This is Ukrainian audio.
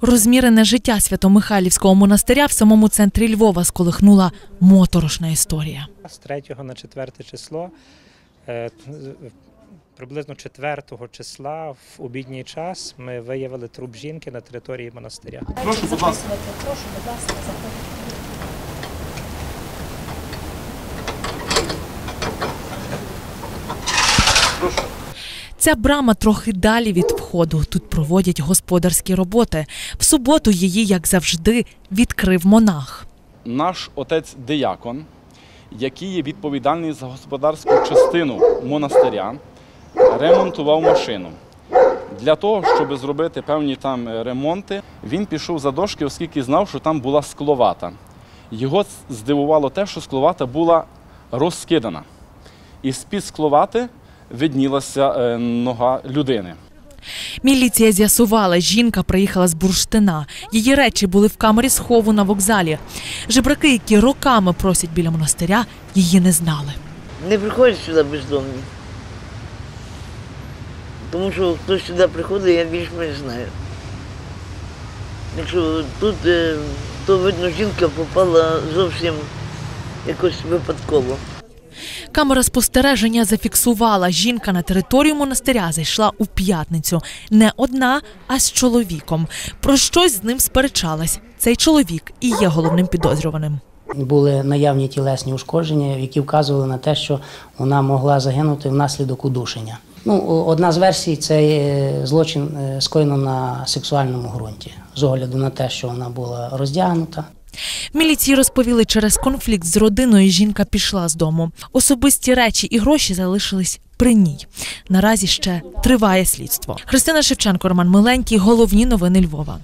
Розмірене життя Свято-Михайлівського монастиря в самому центрі Львова сколихнула моторошна історія. З 3 на 4 число, е, приблизно 4 числа в обідній час ми виявили труп жінки на території монастиря. Прошу, будь ласка. Прошу. Ця брама трохи далі від входу. Тут проводять господарські роботи. В суботу її, як завжди, відкрив монах. Наш отець Деякон, який є відповідальний за господарську частину монастиря, ремонтував машину. Для того, щоб зробити певні там е, ремонти, він пішов за дошки, оскільки знав, що там була скловата. Його здивувало те, що скловата була розкидана. І з-під скловати виднілася е, нога людини. Міліція з'ясувала, жінка приїхала з бурштина. Її речі були в камері схову на вокзалі. Жебраки, які роками просять біля монастиря, її не знали. Не приходять сюди бездомні. Тому що хто сюди приходить, я більш-менш знаю. Якщо тут, е, то видно, жінка попала зовсім якось випадково. Камера спостереження зафіксувала, жінка на територію монастиря зайшла у п'ятницю. Не одна, а з чоловіком. Про щось з ним сперечалась. Цей чоловік і є головним підозрюваним. Були наявні тілесні ушкодження, які вказували на те, що вона могла загинути внаслідок удушення. Ну, одна з версій це е, злочин е, скоєно на сексуальному ґрунті, з огляду на те, що вона була роздягнута. Міліції розповіли, через конфлікт з родиною жінка пішла з дому. Особисті речі і гроші залишились при ній. Наразі ще триває слідство. Христина Шевченко, Роман Миленький. Головні новини Львова.